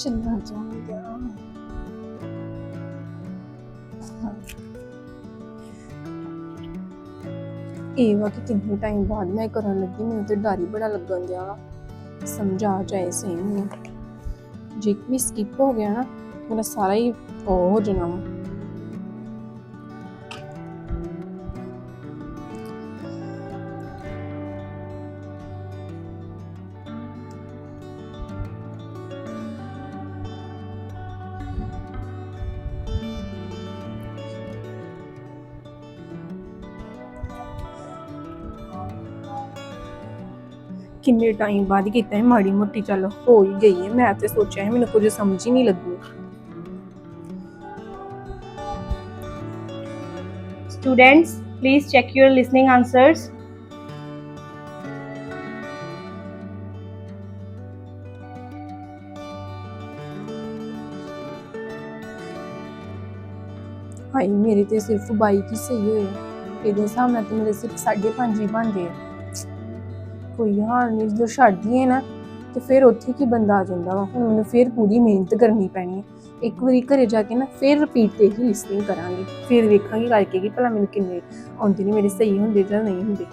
ਚੰਨਾ ਚਾਹੀਦਾ ਇਹ ਵਾ ਕਿ ਕਿੰਨੇ ਟਾਈਮ ਬਾਅਦ ਮੈਂ ਕਰਨ ਲੱਗੀ ਮੈਨੂੰ ਤੇ ਡਰ ਹੀ ਬੜਾ ਲੱਗਣ ਦਿਆ ਵਾ। ਸਮਝਾ ਜਾਏ ਸਹੀ ਮੈਨੂੰ ਜੇ ਵੀ ਸਕਿਪ ਹੋ ਗਿਆ ਨਾ ਮੇਰਾ ਸਾਰਾ ਹੀ ਉਹ ਹੋ ਜਾਣਾ ਵਾ ਕਿੰਨੇ ਟਾਈਮ ਬਾਅਦ ਕੀਤਾ ਹੈ ਮਾੜੀ ਮੋਟੀ ਚੱਲ ਹੋ ਹੀ ਗਈ ਹੈ। ਮੈਂ ਤੇ ਸੋਚਿਆ ਹੈ ਮੈਨੂੰ ਕੁਝ ਸਮਝ ਹੀ ਨਹੀਂ ਲੱਗੀ। Students, please check your listening answers. Hi ਮੇਰੇ ਤੇ ਸਿਰਫ ਬਾਈਕ ਹੀ ਸਹੀ ਹੋਏ। ਇਹਦੇ ਹਿਸਾਬ ਨਾਲ ਤੇ ਮੇਰੇ ਸਿਰਫ 5.5 ਹੀ ਬਣਦੇ ਆ। ਕੋਈ ਹਾਲ ਨਹੀਂ ਜਦੋਂ ਛੱਡਦੀ ਹੈ ਨਾ ਤੇ ਫਿਰ ਉੱਥੇ ਕੀ ਬੰਦਾ ਆ ਜਾਂਦਾ ਵਾ? ਹੁਣ ਮੈਨੂੰ ਫਿਰ ਪੂਰੀ ਮਿਹਨਤ ਕਰਨੀ ਪੈਣੀ ਹੈ ਇੱਕ ਵਾਰੀ ਘਰੇ ਜਾ ਕੇ ਨਾ ਫਿਰ ਰਿਪੀਟ ਤੇ ਹੀ ਲਿਸਨਿੰਗ ਕਰਾਂਗੀ। ਫਿਰ ਵੇਖਾਂਗੀ ਕਰਕੇ ਕਿ ਭਲਾ ਮੈਨੂੰ ਕਿੰਨੇ ਆਉਂਦੇ ਨੇ ਮੇਰੇ ਸਹੀ ਹੁੰਦੇ ਜਾਂ ਨਹੀਂ ਹੁੰਦੇ।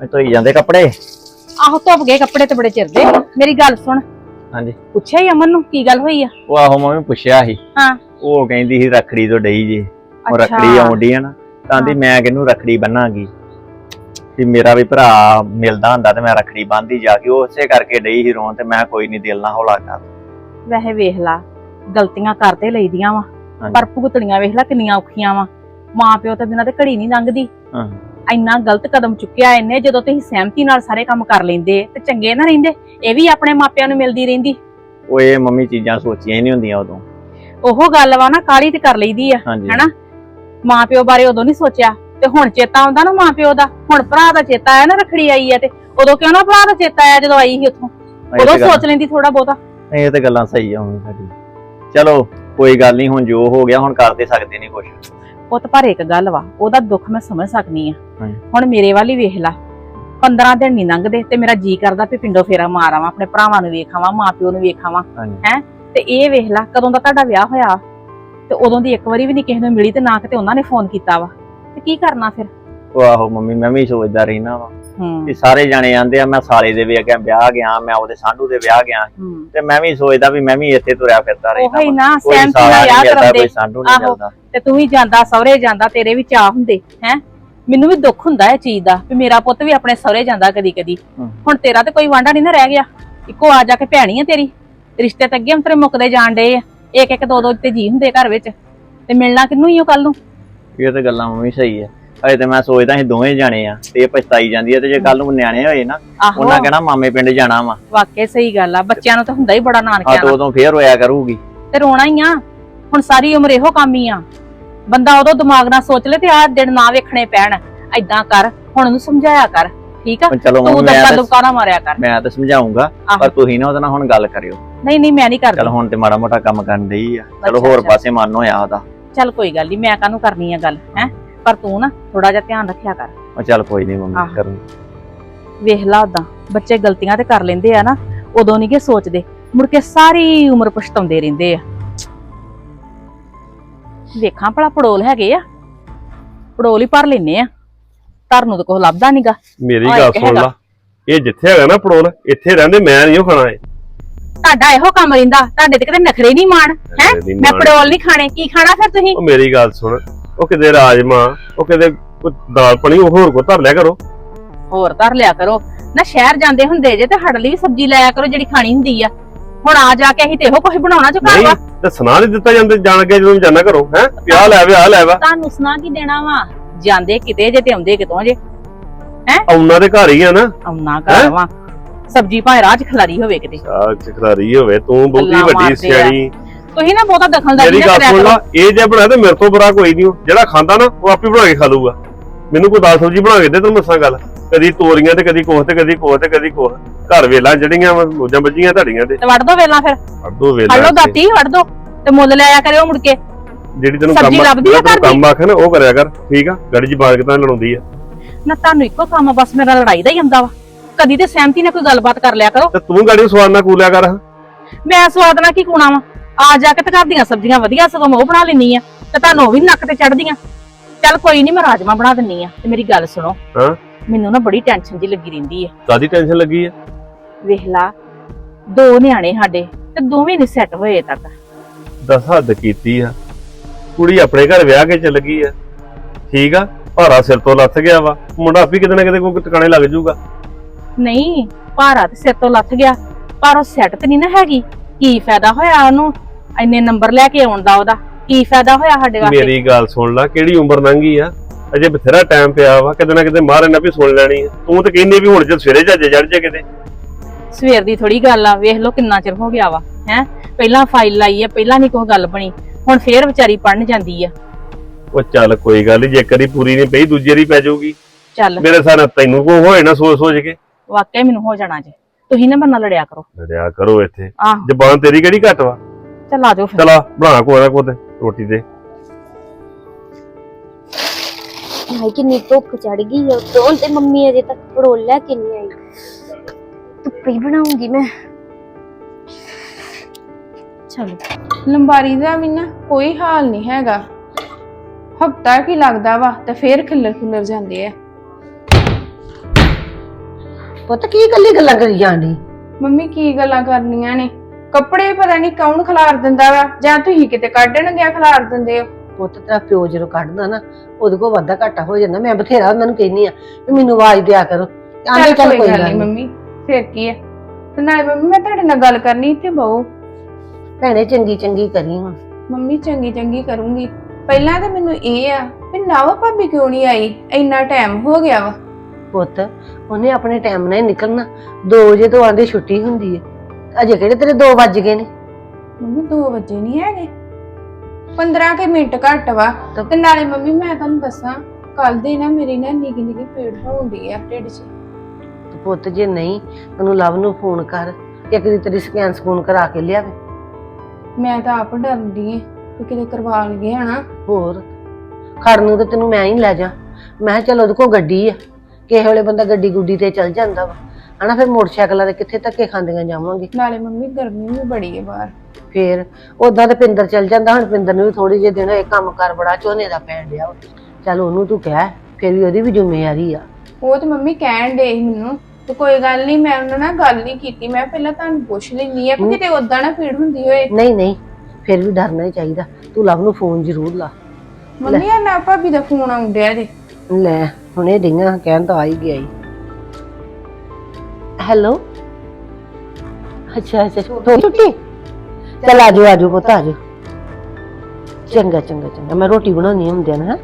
ਮੈਂ ਧੋਈ ਜਾਂਦੇ ਕੱਪੜੇ? ਆਹੋ ਧੁੱਪ ਗਏ ਕੱਪੜੇ ਤੇ ਬੜੇ ਚਿਰ ਦੇ। ਮੇਰੀ ਗੱਲ ਸੁਣ। ਹਾਂਜੀ। ਪੁੱਛਿਆ ਹੀ ਅਮਨ ਨੂੰ ਕੀ ਗੱਲ ਹੋਈ ਆ? ਉਹ ਆਹੋ ਮੰਮੀ ਪੁੱਛਿਆ ਸੀ। ਹਾਂ। ਉਹ ਕਹਿੰਦੀ ਸੀ ਰੱਖੜੀ ਤੋਂ ਡਈ ਜੀ। ਉਹ ਅੱਛਾ। ਰੱਖੜੀ ਆਉਂਦੀ ਆ ਨਾ। ਤਾਂ ਦੀ ਮੈਂ ਕਿਹਨੂੰ ਰੱਖੜੀ ਬੰਨਾਂਗੀ? ਵੀ ਮੇਰਾ ਵੀ ਭਰਾ ਮਿਲਦਾ ਹੁੰਦਾ ਤੇ ਮੈਂ ਰੱਖੜੀ ਬੰਨ੍ਹਦੀ ਜਾ ਕੇ ਉਹ ਉਸੇ ਕਰਕੇ ਡਈ ਸੀ ਰੋਣ ਤੇ ਮੈਂ ਕੋਈ ਨਹੀਂ ਦਿਲ ਨਾ ਹੌਲਾ ਕਰ ਵੈਸੇ ਵੇਖ ਲਾ ਗਲਤੀਆਂ ਕਰਦੇ ਲਈਦੀਆਂ ਵਾ। ਪਰ ਭੁਗਤਣੀਆਂ ਵੇਖ ਲਾ ਕਿੰਨੀਆਂ ਔਖੀਆਂ ਵਾ। ਮਾਂ ਪਿਓ ਤੋਂ ਬਿਨਾਂ ਤੇ ਘੜੀ ਨਹੀਂ ਲੰਘਦੀ। ਹਾਂ। ਇੰਨਾ ਗਲਤ ਕਦਮ ਚੁੱਕਿਆ ਇਹਨੇ ਜਦੋਂ ਤੁਸੀਂ ਸਹਿਮਤੀ ਨਾਲ ਸਾਰੇ ਕੰਮ ਕਰ ਲੈਂਦੇ ਤੇ ਚੰਗੇ ਨਾ ਰਹਿੰਦੇ ਇਹ ਵੀ ਆਪਣੇ ਮਾਪਿਆਂ ਨੂੰ ਮਿਲਦੀ ਰਹਿੰਦੀ। ਉਹ ਇਹ ਮੰਮੀ ਚੀਜ਼ਾਂ ਸੋਚੀਆਂ ਹੀ ਨਹੀਂ ਹੁੰਦੀਆਂ ਉਦੋਂ। ਉਹ ਗੱਲ ਵਾ ਨਾ ਕਾਲੀ ਤੇ ਕਰ ਲਈਦੀ ਆ ਹੈਨਾ? ਮਾਂ ਪਿਓ ਬਾਰੇ ਉਦੋਂ ਨਹੀਂ ਸੋਚਿਆ ਤੇ ਹੁਣ ਚੇਤਾ ਆਉਂਦਾ ਨਾ ਮਾਂ ਪਿਓ ਦਾ। ਹੁਣ ਭਰਾ ਦਾ ਚੇਤਾ ਆਇਆ ਨਾ ਰੱਖੜੀ ਆਈ ਆ ਤੇ ਉਦੋਂ ਕਿਉਂ ਨਾ ਭਰਾ ਦਾ ਚੇਤਾ ਆਇਆ ਜਦੋਂ ਆਈ ਸੀ ਉੱਥੋਂ? ਇਹ ਉਦੋਂ ਤੇ ਗੱਲ- ਸੋਚ ਲੈਂਦੀ ਥੋੜਾ ਬਹੁਤਾ। ਇਹ ਤੇ ਗੱਲਾਂ ਸਹੀ ਆ ਹੁਣ ਸਾਡੀ। ਚਲੋ ਕੋਈ ਗੱਲ ਨਹੀਂ ਹੁਣ ਜੋ ਹੋ ਗਿਆ ਹੁਣ ਕਰ ਤੇ ਸਕਦੇ ਨਹੀਂ ਕੁਝ ਪੁੱਤ ਪਰ ਇੱਕ ਗੱਲ ਵਾ ਉਹਦਾ ਦੁੱਖ ਮੈਂ ਸਮਝ ਸਕਨੀ ਆ। ਹਾਂਜੀ। ਹੁਣ ਮੇਰੇ ਵਾਲੀ ਵੇਖ ਲਾ। 15 ਦਿਨ ਨਹੀਂ ਲੰਘਦੇ ਤੇ ਮੇਰਾ ਜੀ ਕਰਦਾ ਵੀ ਪਿੰਡੋਂ ਫੇਰਾ ਮਾਰ ਆਵਾਂ ਆਪਣੇ ਭਰਾਵਾਂ ਨੂੰ ਵੇਖਾਵਾਂ ਮਾਪਿਓ ਨੂੰ ਵੇਖਾਵਾਂ ਹਾਂਜੀ। ਤੇ ਇਹ ਵੇਖ ਲਾ ਕਦੋਂ ਦਾ ਤੁਹਾਡਾ ਵਿਆਹ ਹੋਇਆ? ਤੇ ਉਦੋਂ ਦੀ ਇੱਕ ਵਾਰੀ ਵੀ ਨਹੀਂ ਕਿਸੇ ਨੂੰ ਮਿਲੀ ਤੇ ਨਾ ਕਿਤੇ ਉਹਨਾਂ ਨੇ ਫੋਨ ਕੀਤਾ ਵਾ। ਤੇ ਕੀ ਕਰਨਾ ਫਿਰ? ਉਹ ਆਹੋ ਮੰਮੀ ਮੈਂ ਵੀ ਸੋਚਦਾ ਰਹਿਣਾ ਵਾ। ਹੂੰ। ਵੀ ਸਾਰੇ ਜਾਣੇ ਆਂਦੇ ਆ ਮੈਂ ਸਾਲੇ ਦੇ ਵਿਆਹ ਗਿਆ ਵਿਆਹ ਗਿਆ ਮੈਂ ਉਹਦੇ ਸਾਂਢੂ ਦੇ ਵਿਆਹ ਗਿਆ। ਹੂੰ। ਤੇ ਮੈਂ ਵੀ ਸੋਚਦਾ ਵੀ ਮੈਂ ਵੀ ਇੱਥੇ ਤੁਰਿਆ ਫਿਰਦਾ ਰਹਿਣਾ ਉਹੀ ਨਾ ਸਾਲਾ ਨਾਲ ਵਿਆਹ ਕੋਈ ਸਾਂਢੂ ਨਹੀਂ ਆਹੋ। ਮਿਲਦਾ। ਤੇ ਤੂੰ ਵੀ ਜਾਂਦਾ ਸਹੁਰੇ ਜਾਂਦਾ ਤੇਰੇ ਵੀ ਚਾਹ ਹੁੰਦੇ ਹੈ? ਮੈਨੂੰ ਵੀ ਦੁੱਖ ਹੁੰਦਾ ਇਹ ਚੀਜ਼ ਦਾ ਵੀ ਮੇਰਾ ਪੁੱਤ ਵੀ ਆਪਣੇ ਸਹੁਰੇ ਜਾਂਦਾ ਕਦੀ ਕਦੀ। ਹੁਣ ਤੇਰਾ ਤੇ ਕੋਈ ਵਾਂਡਾ ਨਹੀਂ ਨਾ ਰਹਿ ਗਿਆ। ਇੱਕੋ ਆ ਜਾ ਕੇ ਭੈਣੀ ਆ ਤੇਰੀ। ਰਿਸ਼ਤੇ ਤਾਂ ਅੱਗੇ ਅੰਤਰੇ ਮੁੱਕਦੇ ਜਾਣ ਡੇ ਆ। ਇੱਕ ਇੱਕ ਦੋ ਦੋ ਤੇ ਜੀ ਹੁੰਦੇ ਘਰ ਵਿੱਚ। ਤੇ ਮਿਲਣਾ ਕਿੰਨੂੰ ਹੀ ਉਹ ਕੱਲ ਨੂੰ? ਇਹ ਤੇ ਗੱਲਾਂ ਮੰਮੀ ਸਹੀ ਹੈ ਅਜੇ ਤੇ ਮੈਂ ਸੋਚਦਾ ਅਸੀਂ ਦੋਵੇਂ ਜਾਣੇ ਆ ਤੇ ਇਹ ਪਛਤਾਈ ਜਾਂਦੀ ਹੈ ਤੇ ਜੇ ਕੱਲ ਨੂੰ ਨਿਆਣੇ ਹੋਏ ਨਾ ਆਹੋ। ਉਹਨਾਂ ਕਹਿਣਾ ਮਾਮੇ ਪਿੰਡ ਜਾਣਾ ਵਾ। ਵਾਕਿਆ ਸਹੀ ਗੱਲ ਆ ਬੱਚਿਆਂ ਨੂੰ ਤਾਂ ਹੁੰਦਾ ਹੀ ਬੜਾ ਆ ਨਾਨਕਿਆਂ ਤੋਂ ਉਦੋਂ ਫੇਰ ਹੋਇਆ ਕਰੂਗੀ। ਤੇ ਰੋਣਾ ਹੀ ਆ। ਹੁਣ ਸਾਰੀ ਉਮਰ ਇਹੋ ਕੰਮ ਹੀ ਆ। ਬੰਦਾ ਉਦੋਂ ਦਿਮਾਗ ਨਾਲ ਸੋਚ ਲੈ ਤੇ ਆਹ ਦਿਨ ਨਾ ਵੇਖਣੇ ਪੈਣ। ਐਦਾਂ ਕਰ ਹੁਣ ਉਹਨੂੰ ਸਮਝਾਇਆ ਕਰ। ਠੀਕ ਆ? ਚਲੋ ਤੂੰ ਮੈਂ ਤਾਂ- ਦੁਕਾਨਾ ਮਾਰਿਆ ਕਰ। ਮੈਂ ਤਾਂ ਸਮਝਾਉਂਗਾ। ਪਰ ਤੁਸੀਂ ਨਾ ਉਹਦੇ ਨਾਲ ਹੁਣ ਗੱਲ ਕਰਿਓ। ਨਹੀਂ ਨਹੀਂ ਮੈਂ ਨਹੀਂ ਕਰਦੀ। ਚਲ ਹੁਣ ਤੇ ਮਾੜਾ ਮੋਟਾ ਕੰਮ ਕਰਨ ਡਈ ਆ। ਚਲੋ ਅੱਛਾ, ਹੋਰ ਅੱਛਾ। ਪਾਸੇ ਮਨ ਹੋਇਆ ਉਹਦਾ। ਚੱਲ ਕੋਈ ਗੱਲ ਨਹੀਂ ਮੈਂ ਕਾਹਨੂੰ ਕਰਨੀ ਆ ਗੱਲ ਹੈ? ਪਰ ਤੂੰ ਨਾ ਥੋੜਾ ਜਿਹਾ ਧਿਆਨ ਰੱਖਿਆ ਕਰ। ਉਹ ਚੱਲ ਕੋਈ ਨਹੀਂ ਮੰਮੀ ਵੇਖ ਲਾ ਉਦਾਂ ਬੱਚੇ ਗਲਤੀਆਂ ਤੇ ਕਰ ਲੈਂਦੇ ਆ ਨਾ ਉਦੋਂ ਨਹੀਂ ਕਿ ਸੋਚਦੇ। ਮੁੜ ਕੇ ਸਾਰੀ ਉਮਰ ਪਛਤਾਉਂਦੇ ਰਹਿੰਦੇ ਆ। ਵੇਖਾਂ ਭਲਾ ਪੜੋਲ ਹੈਗੇ ਆ। ਪੜੋਲ ਹੀ ਭਰ ਲੈਨੇ ਆ। ਧਰ ਨੂੰ ਤਾਂ ਕੁਛ ਲੱਭਦਾ ਨਹੀਂਗਾ ਮੇਰੀ ਆਹ ਗੱਲ ਇੱਕ ਸੁਣ ਹੈਗਾ। ਲਾ। ਇਹ ਜਿੱਥੇ ਹੈਗਾ ਨਾ ਪੜੋਲ ਇੱਥੇ ਰਹਿੰਦੇ ਮੈਂ ਨਹੀਂ ਉਹ ਖਾਣਾ ਇਹ। ਤੁਹਾਡਾ ਇਹੋ ਕੰਮ ਰਹਿੰਦਾ ਤੁਹਾਡੇ ਤੇ ਕਿਤੇ ਨਖਰੇ ਨਹੀਂ ਮਾਣ ਹੈ? ਮੈਂ ਪੜੋਲ ਨਹੀਂ ਖਾਣੇ ਕੀ ਖਾਣਾ ਫਿਰ ਤੁਸੀਂ? ਉਹ ਮੇਰੀ ਗੱਲ ਸੁਣ ਉਹ ਕਿਤੇ ਰਾਜਮਾ ਉਹ ਕਿਤੇ ਕੋਈ ਦਾਲ ਪਣੀ ਉਹ ਹੋਰ ਕੋ ਧਰ ਲਿਆ ਕਰੋ। ਹੋਰ ਧਰ ਲਿਆ ਕਰੋ। ਨਾ ਸ਼ਹਿਰ ਜਾਂਦੇ ਹੁੰਦੇ ਜੇ ਤੇ ਹੜ ਲਈ ਵੀ ਸਬਜ਼ੀ ਲਾਇਆ ਕਰੋ ਜਿਹੜੀ ਖਾਣੀ ਹੁੰਦੀ ਆ। ਹੁਣ ਆ ਜਾ ਕੇ ਅਸੀਂ ਤੇ ਇਹੋ ਕੁਝ ਬਣਾਉਣਾ ਚ ਨਹੀਂ ਵਾ। ਤੇ ਸੁਣਾ ਨਹੀਂ ਦਿੱਤਾ ਜਾਂਦੇ ਜਾਣ ਕੇ ਜਦੋਂ ਜਾਣਾ ਕਰੋ ਹੈ? ਵਿਆਹ ਲੈ ਵਿਆਹ ਲੈ ਵਾ। ਤੁਹਾਨੂੰ ਸੁਣਾ ਕੀ ਦੇਣਾ ਵਾ? ਜਾਂਦੇ ਕਿਤੇ ਜੇ ਤੇ ਆਉਂਦੇ ਕਿਤੋਂ ਜੇ। ਆਉਣਾ ਦੇ ਘਰ ਹੀ ਆ ਨਾ। ਆਉਣਾ ਘਰ ਵਾ। ਸਬਜ਼ੀ ਭਾਵੇਂ ਰਾਹ ਚ ਖਲਾਰੀ ਹੋਵੇ ਕਿਤੇ। ਆ ਚਖਰਾਰੀ ਹੋਵੇ ਤੂੰ ਬਹੁਤੀ ਵੱਡੀ। ਸਿਆਣੀ। ਤੁਸੀਂ ਨਾ ਬਹੁਤਾ ਦਖਲਦਾਰੀ ਨਾ ਕਰਿਆ ਕਰੋ ਲਾ ਇਹ ਜੇ ਬਣਾ ਤੇ ਮੇਰੇ ਤੋਂ ਬੁਰਾ ਕੋਈ ਨਹੀਂ ਜਿਹੜਾ ਖਾਂਦਾ ਨਾ ਉਹ ਆਪੇ ਬਣਾ ਕੇ ਖਾ ਲੂਗਾ ਮੈਨੂੰ ਕੋਈ ਦਾਲ ਸਬਜ਼ੀ ਬਣਾ ਕੇ ਦੇ ਤੈਨੂੰ ਮਸਾਂ ਗੱਲ। ਕਦੀ ਤੋਰੀਆਂ ਤੇ ਕਦੀ ਕੋਹ ਤੇ ਕਦੀ ਕੋਹ ਤੇ ਕਦੀ ਕੋਹ ਘਰ ਵੇਲਾ ਜਿਹੜੀਆਂ ਵਾਂ, ਮੋਜਾਂ ਬੱਜੀਆਂ ਤੁਹਾਡੀਆਂ ਤੇ। ਤੇ ਵੜ ਦੋ ਵੇਲਾਂ ਫਿਰ। ਅੱਡੋ ਫੜ ਵੇਲਾ ਲਓ ਦਾਤੀ ਵੜ ਦੋ। ਤੇ ਮੁੱਲ ਲਿਆਇਆ ਕਰਿਓ ਮੁੜ ਕੇ। ਜਿਹੜੀ ਤੈਨੂੰ ਸਬਜ਼ੀ ਕੰਮ ਲੱਭਦੀ ਆ ਜਿਹੜਾ ਘਰ ਤੈਨੂੰ ਦੀ? ਕੰਮ ਆਖੇ ਨਾ ਉਹ ਕਰਿਆ ਕਰ ਠੀਕ ਆ? ਗੜੀ ਜੀ ਬਾਤ ਤਾਂ ਲੜਾਉਂਦੀ ਆ। ਨਾ ਤੁਹਾਨੂੰ ਇੱਕੋ ਕੰਮ ਬਸ ਮੇਰਾ ਲੜਾਈ ਦਾ ਹੀ ਆਉਂਦਾ ਵਾ। ਕਦੀ ਤੇ ਸਹਿਮਤੀ ਨਾਲ ਕੋਈ ਗੱਲਬਾਤ ਕਰ ਲਿਆ ਕਰੋ। ਤੇ ਤੂੰ ਗਾੜੀ ਸਵਾਦ ਨਾਲ ਕੂਲਿਆ ਕਰ। ਹਾਂ। ਮੈਂ ਸਵਾਦ ਨਾਲ ਕੀ ਕੂਣਾ ਵਾ? ਆ ਜਾ ਕੇ ਤੇ ਘਰ ਦੀਆਂ ਸਬਜ਼ੀਆਂ ਵਧੀਆ ਸਗੋਂ ਮੈਂ ਉਹ ਬਣਾ ਲੈਣੀ ਆ। ਤੇ ਤੁਹਾਨੂੰ ਉਹ ਵੀ ਨੱਕ ਤੇ ਚੜਦੀਆਂ ਚੱਲ ਕੋਈ ਨਹੀਂ ਮੈਂ ਰਾਜਮਾ ਬਣਾ ਦਿੰਨੀ ਆ। ਤੇ ਮੇਰੀ ਗੱਲ ਸੁਣੋ। ਹਾਂ? ਮੈਨੂੰ ਨਾ ਬੜੀ ਟੈਨਸ਼ਨ ਜੀ ਲੱਗੀ ਰਹਿੰਦੀ ਆ। ਕਾਦੀ ਟੈਨਸ਼ਨ ਲੱਗੀ ਆ? ਵੇਖ ਲਾ ਦੋ ਨਿਆਣੇ ਸਾਡੇ ਤੇ ਦੋਵੇਂ ਨਹੀਂ ਸੈੱਟ ਹੋਏ ਤੱਕ। ਦਸ ਹੱਦ ਕੀਤੀ ਆ। ਕੁੜੀ ਆਪਣੇ ਘਰ ਵਿਆਹ ਕੇ ਚੱਲ ਗਈ ਆ। ਠੀਕ ਆ ਭਾਰਾ ਸਿਰ ਤੋਂ ਲੱਥ ਗਿਆ ਵਾ। ਮੁੰਡਾ ਆਪੀ ਕਿਤੇ ਨਾ ਕਿਤੇ ਕੋਈ ਟਿਕਾਣੇ ਲੱਗ ਜਾਊਗਾ। ਨਹੀਂ ਭਾਰਾ ਤੇ ਸਿਰ ਤੋਂ ਲੱਥ ਗਿਆ ਪਰ ਉਹ ਸੈੱਟ ਤੇ ਨਹੀਂ ਨਾ ਹੈਗੀ। ਕੀ ਫਾਇਦਾ ਹੋਇਆ ਉਹਨੂੰ? ਇੰਨੇ ਨੰਬਰ ਲੈ ਕੇ ਆਉਣ ਦਾ ਉਹਦਾ। ਕੀ ਫਾਇਦਾ ਹੋਇਆ ਸਾਡੇ ਵਾਸਤੇ? ਮੇਰੀ ਗੱਲ ਸੁਣ ਲੈ ਕਿਹੜੀ ਉਮਰ ਲੰਘੀ ਆ? ਅਜੇ ਬਥੇਰਾ ਟਾਈਮ ਪਿਆ ਵਾ ਕਿਤੇ ਨਾ ਕਿਤੇ ਮਾਰੇ ਨਾ ਵੀ ਸੁਣ ਲੈਣੀ ਆ। ਤੂੰ ਤਾਂ ਕਹਿੰਦੀ ਵੀ ਹੁਣ ਜੇ ਸਵੇਰੇ ਜੱਜ ਜੜ ਜੇ ਕਿਤੇ। ਸਵੇਰ ਦੀ ਥੋੜੀ ਗੱਲ ਆ ਵੇਖ ਲਓ ਕਿੰਨਾ ਚਿਰ ਹੋ ਗਿਆ ਵਾ ਹੈ? ਪਹਿਲਾਂ ਫਾਈਲ ਲਾਈ ਆ ਪਹਿਲਾਂ ਨਹੀਂ ਕੋਈ ਗੱਲ ਬਣੀ। ਹੁਣ ਫੇਰ ਵਿਚਾਰੀ ਪੜਨ ਜਾਂਦੀ ਆ। ਉਹ ਚੱਲ ਕੋਈ ਗੱਲ ਨੀ ਜੇ ਕਰੀ ਪੂਰੀ ਨਹੀਂ ਪਈ ਦੂਜੇ ਦੀ ਪੈ ਜਾਊਗੀ। ਚੱਲ। ਮੇਰੇ ਸਾਹ ਤੈਨੂੰ ਕੋ ਹੋਏ ਨਾ ਸੋਚ ਸੋਚ ਕੇ। ਵਾਕਿਆ ਮੈਨੂੰ ਹੋ ਜਾਣਾ ਜੇ। ਤੁਸੀਂ ਨਾ ਬੰਨਾ ਲੜਿਆ ਕਰੋ। ਲੜਿਆ ਕਰੋ ਇੱਥੇ। ਆਹ। ਜ਼ਬਾਨ ਤੇਰੀ ਕਿਹੜੀ ਘੱਟ ਵਾ? ਚੱਲ ਆ ਜਾਓ ਫਿਰ। ਚਲਾ ਬਣਾ ਕੋ ਨਾ ਕੋ ਤੇ ਰੋਟੀ ਦੇ। ਹਾਏ ਕਿੰਨੀ ਧੁੱਪ ਚੜ ਗਈ ਹੈ ਉੱਤੋਂ ਤੇ ਮੰਮੀ ਅਜੇ ਤੱਕ ਪੜੋਲ ਲੈ ਕੇ ਨਹੀਂ ਆਈ? ਧੁੱਪੇ ਹੀ ਬਣਾਉਂਗੀ ਮੈਂ। ਚਲੋ ਲੰਬਾਰੀ ਦਾ ਵੀ ਨਾ ਕੋਈ ਹਾਲ ਨਹੀਂ ਹੈਗਾ। ਹਫਤਾ ਕੀ ਲੱਗਦਾ ਵਾ ਤੇ ਫੇਰ ਖਿੱਲਰ ਖੁੱਲਰ ਜਾਂਦੇ ਆ। ਪੁੱਤ ਕੀ ਗੱਲੀ ਗੱਲਾਂ ਕਰੀ ਜਾਂਦੀ? ਮੰਮੀ ਕੀ ਗੱਲਾਂ ਕਰਨੀਆਂ ਨੇ? ਕੱਪੜੇ ਪਤਾ ਨਹੀਂ ਕੌਣ ਖਿਲਾਰ ਦਿੰਦਾ ਵਾ ਜਾਂ ਤੁਸੀਂ ਕਿਤੇ ਕੱਢਣ ਗਿਆ ਖਿਲਾਰ ਦਿੰਦੇ ਹੋ? ਪੁੱਤ ਤੇਰਾ ਪਿਓ ਜਦੋਂ ਕੱਢਦਾ ਨਾ ਉਹਦੇ ਕੋਲ ਵਾਧਾ ਘਾਟਾ ਹੋ ਜਾਂਦਾ। ਮੈਂ ਬਥੇਰਾ ਉਹਨਾਂ ਨੂੰ ਕਹਿੰਨੀ ਆ ਵੀ ਮੈਨੂੰ ਆਵਾਜ਼ ਦਿਆ ਕਰੋ। ਆਂਦੇ ਚੱਲ ਕੋਈ ਗੱਲ ਨਹੀਂ ਮੰਮੀ ਫੇਰ ਕੀ ਹੈ ਤੇ ਨਾਲੇ ਮੰਮੀ ਮੈਂ ਤੁਹਾਡੇ ਨਾਲ ਗੱਲ ਕਰਨੀ ਇੱਥੇ ਬਹੁ। ਭੈਣੇ ਚੰਗੀ ਚੰਗੀ ਕਰੀ ਹੁਣ। ਮੰਮੀ ਚੰਗੀ ਚੰਗੀ ਕਰੂੰਗੀ। ਪਹਿਲਾਂ ਤਾਂ ਮੈਨੂੰ ਇਹ ਆ ਵੀ ਨਵ ਭਾਬੀ ਕਿਉਂ ਨਹੀਂ ਆਈ? ਇੰਨਾ ਟਾਈਮ ਹੋ ਗਿਆ ਵਾ। ਪੁੱਤ ਉਹਨੇ ਆਪਣੇ ਟਾਈਮ ਨਾਲ ਹੀ ਨਿਕਲਣਾ। 2 ਵਜੇ ਤੋਂ ਆਂਦੀ ਛੁੱਟੀ ਹੁੰਦੀ ਹੈ ਅਜੇ ਕਿਹੜੇ ਤੇਰੇ 2 ਵੱਜ ਗਏ ਨੇ? ਮੰਮੀ 2 ਵਜੇ ਨਹੀਂ ਹੈਗੇ। 15 ਕੇ ਮਿੰਟ ਘੱਟ ਵਾ। ਤਾਂ- ਨਾਲੇ ਮੰਮੀ ਮੈਂ ਤੁਹਾਨੂੰ ਦੱਸਾਂ ਕੱਲ ਦੇ ਨਾ ਮੇਰੀ ਨਾ ਨਿੱਕੀ ਨਿੱਕੀ ਪੀੜ ਹੋਉਂਦੀ ਆ ਢਿੱਡ 'ਚ। ਪੁੱਤ ਜੇ ਨਹੀਂ ਤੈਨੂੰ ਲਵ ਨੂੰ ਫੋਨ ਕਰ। ਇੱਕ ਦੀ ਤੇਰੀ ਸਕੈਨ ਸਕੂਨ ਕਰਾ ਕੇ ਲਿਆਵੇ ਮੈਂ ਤਾਂ ਆਪ ਡਰਦੀ ਆਂ ਕਿ ਕਿਤੇ ਕਰਵਾ ਲਈਏ ਹਨਾ। ਹੋਰ ਖੜ ਨੂੰ ਤੇ ਤੈਨੂੰ ਮੈਂ ਹੀ ਲੈ ਜਾ। ਮੈਂ ਕਿਹਾ ਚਲ ਉਹਦੇ ਕੋਲ ਗੱਡੀ ਆ। ਕਿਸੇ ਵੇਲੇ ਬੰਦਾ ਗੱਡੀ ਗੁੱਡੀ ਤੇ ਚੱਲ ਜਾਂਦਾ ਵਾ। ਹਨਾ ਫਿਰ ਮੋਟਰਸਾਈਕਲਾਂ ਤੇ ਕਿੱਥੇ ਧੱਕੇ ਖਾਂਦੀਆਂ ਜਾਵਾਂਗੇ? ਨਾਲੇ ਮੰਮੀ ਗਰਮੀ ਵੀ ਬੜੀ ਹੈ ਬਾਹਰ। ਫੇਰ ਉਦਾਂ ਤੇ ਪਿੰਦਰ ਚੱਲ ਜਾਂਦਾ ਹੁਣ ਪਿੰਦਰ ਨੂੰ ਵੀ ਥੋੜੀ ਜਿਹੇ ਦਿਨ ਹੋਏ ਕੰਮ ਕਰ ਬੜਾ ਝੋਨੇ ਦਾ ਪੈਣ ਡਿਆ ਵਾ। ਚੱਲ ਉਹਨੂੰ ਤੂੰ ਕਹਿ ਫਿਰ ਵੀ ਉਹਦੀ ਵੀ ਜ਼ਿੰਮੇਵਾਰੀ ਆ। ਉਹ ਤੇ ਮੰਮੀ ਕਹਿਣ ਦੇ ਮੈਨੂੰ। ਤੇ ਕੋਈ ਗੱਲ ਨਹੀਂ ਮੈਂ ਉਹਨਾਂ ਨਾਲ ਗੱਲ ਨਹੀਂ ਕੀਤੀ। ਮੈਂ ਪਹਿਲਾਂ ਤੁਹਾਨੂੰ ਪੁੱਛ ਲੈਣੀ ਆ ਕਿ ਕਿਤੇ ਉਦਾਂ ਨਾ ਪੀੜ ਹੁੰਦੀ ਹੋਏ। ਨਹੀਂ ਨਹੀਂ ਫਿਰ ਵੀ ਡਰਨਾ ਹੀ ਚਾਹੀਦਾ। ਤੂੰ ਲਵ ਨੂੰ ਫੋਨ ਜ਼ਰੂਰ ਲਾ। ਮੰਮੀ ਆ ਨਾ ਭਾਬੀ ਦਾ ਫੋਨ ਆਉਂਦਿਆ ਜੇ। ਲੈ ਹੁਣੇ ਡਿੰਗਾ ਕਹਿਣ ਤਾਂ ਆ ਹੀ ਗਿਆ ਹੈਲੋ? ਅੱਛਾ ਅੱਛਾ ਛੋਟੀ ਛੁੱਟੀ ਚੱਲ ਆਜੋ ਆਜੋ ਪੁੱਤ ਆਜੋ ਚੰਗਾ ਚੰਗਾ ਚੰਗਾ। ਮੈਂ ਰੋਟੀ ਬਣਾਉਣੀ ਹੁੰਦੀ ਨਾ।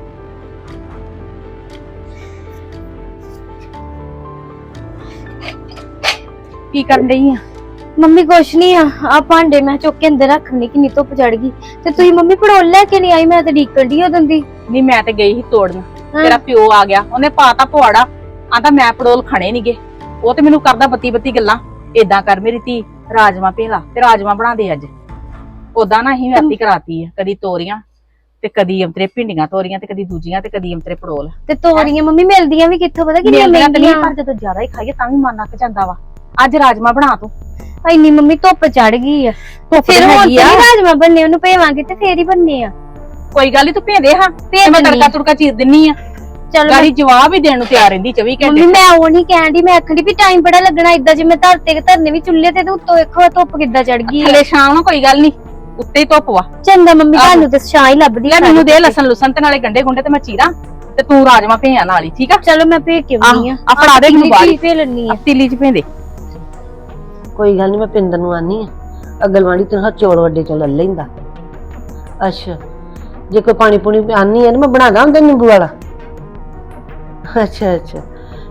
ਕੀ ਕਰਨ ਡਈ ਆ? ਮੰਮੀ ਕੁਛ ਨਹੀਂ ਆ ਆ ਭਾਂਡੇ ਮੈਂ ਚੁੱਕ ਕੇ ਅੰਦਰ ਰੱਖਣੀ ਕਿੰਨੀ ਧੁੱਪ ਚੜ ਗਈ। ਤੇ ਤੁਸੀਂ ਮੰਮੀ ਪੜੋਲ ਲੈ ਕੇ ਨਹੀਂ ਆਈ ਮੈਂ ਤਾਂ ਡੀਕਣ ਦੀ ਉਦੋਂ ਦੀ। ਨਹੀਂ ਮੈਂ ਤੇ ਗਈ ਸੀ ਤੋੜਨ। ਤੇਰਾ ਪਿਓ ਆ ਗਿਆ ਉਹਨੇ ਪਾਤਾ ਪਵਾੜਾ ਆਂਦਾ ਮੈਂ ਪੜੋਲ ਖਾਣੇ ਨਹੀਂਗੇ ਉਹ ਤੇ ਮੈਨੂੰ ਕਰਦਾ ਬੱਤੀ ਬੱਤੀ ਗੱਲਾਂ। ਏਦਾਂ ਕਰ ਮੇਰੀ ਧੀ ਰਾਜਮਾ ਭੇਲਾ ਤੇ ਰਾਜਮਾ ਬਣਾ ਦੇ ਅੱਜ। ਉਦਾਂ ਨਾ ਹੀ ਵਰਤੀ ਕਰਾਤੀ ਆ ਕਦੀ ਤੋਰੀਆਂ ਤੇ ਕਦੀ ਅੰਤਰੇ ਭਿੰਡੀਆਂ ਤੋਰੀਆਂ ਤੇ ਕਦੀ ਦੂਜੀਆਂ ਤੇ ਕਦੀ ਅੰਤਰੇ ਪੜੋਲ। ਤੇ ਤੋਰੀਆਂ ਮੰਮੀ ਮਿਲਦੀਆਂ ਵੀ ਕਿੱਥੋਂ ਪਤਾ ਕਿੰਨੀਆਂ ਮਿਲਦੀਆਂ? ਪਰ ਜਦੋਂ ਜ਼ਿਆਦਾ ਹੀ ਖਾਈਏ ਤਾਂ ਵੀ ਮਨ ਅੱਕ ਜਾਂਦਾ ਵਾ। ਅੱਜ ਰਾਜਮਾ ਬਣਾ ਤੂੰ। ਇੰਨੀ ਮੰਮੀ ਧੁੱਪ ਚੜ ਗਈ ਆ। ਧੁੱਪ ਫਿਰ ਤੇ ਹੁਣ ਹੈਗੀ ਤੇ ਆ। ਰਾਜਮਾ ਬੰਨੇ ਉਹਨੂੰ ਭੇਵਾਂਗੇ ਤੇ ਫੇਰ ਹੀ ਬੰਨੇ ਆ। ਕੋਈ ਗੱਲ ਨੀ ਤੂੰ ਭੇਦੇ ਹਾਂ। ਭੇਜ ਮੈਂ ਦਿੰਨੀ ਤੜਕਾ ਚੀਰ ਦਿੰਨੀ ਆ। ਚਲ ਗਾੜੀ ਜਵਾਬ ਹੀ ਦੇਣ ਨੂੰ ਤਿਆਰ ਰਹਿੰਦੀ 24 ਮੰਮੀ ਘੰਟੇ ਮੈਂ ਉਹ ਨਹੀਂ ਕਹਿਣ ਦੀ ਮੈਂ ਆਖਣ ਦੀ ਵੀ ਟਾਈਮ ਬੜਾ ਲੱਗਣਾ ਇਦਾਂ ਜੇ ਮੈਂ ਧਰਤੇ ਧਰਨੇ ਵੀ ਚੁੱਲ੍ਹੇ ਤੇ ਤੇ ਉੱਤੋਂ ਵੇਖੋ ਧੁੱਪ ਕਿੱਦਾਂ ਚੜ ਗਈ ਆ। ਥੱਲੇ ਸ਼ਾਮ ਨੂੰ ਕੋਈ ਗੱਲ ਨਹੀਂ ਉੱਤੇ ਹੀ ਧੁੱਪ ਵਾ। ਚੰਗਾ ਮੰਮੀ। ਤੁਹਾਨੂੰ ਤੇ ਛਾਂ ਹੀ ਲੱਭਦੀ ਲੈ ਮੈਨੂੰ ਦੇ। ਲਸਣ ਲੁਸਣ ਤੇ ਨਾਲੇ ਗੰਡੇ ਗੁੰਡੇ ਤੇ ਮੈਂ ਚੀਰਾਂ ਤੇ ਤੂੰ ਰਾਜਮਾ ਭੇਆਂ ਨਾਲ ਹੀ ਠੀਕ ਆ? ਚਲੋ ਮੈਂ ਭੇਜ ਕੇ ਆਉਣੀ ਆ ਆਹ, ਆਹ ਫੜਾ ਦੇ ਮੈਨੂੰ ਬਾਹਰ। ਭੇਜ ਲੈਣੀ ਆ ਤੀਲੀ ਚ ਭੇਂਦੇ। ਕੋਈ ਗੱਲ ਨਹੀਂ ਮੈਂ ਪਿੰਦਰ ਨੂੰ ਆਨੀ ਆ। ਅਗਲਵਾੜੀ ਤੈਨੂੰ ਹੱਥ ਚੌਲ ਵੱਡੇ ਚੌਲ ਲੈ ਲੈਂਦਾ। ਅੱਛਾ ਜੇ ਕੋਈ ਪਾਣੀ ਪੂਣੀ ਆਨੀ ਹੈ ਨਾ ਮੈਂ ਬਣਾਦਾ ਹੁੰਦਾ ਨਿੰਬੂ ਵਾਲਾ। ਅੱਛਾ ਅੱਛਾ।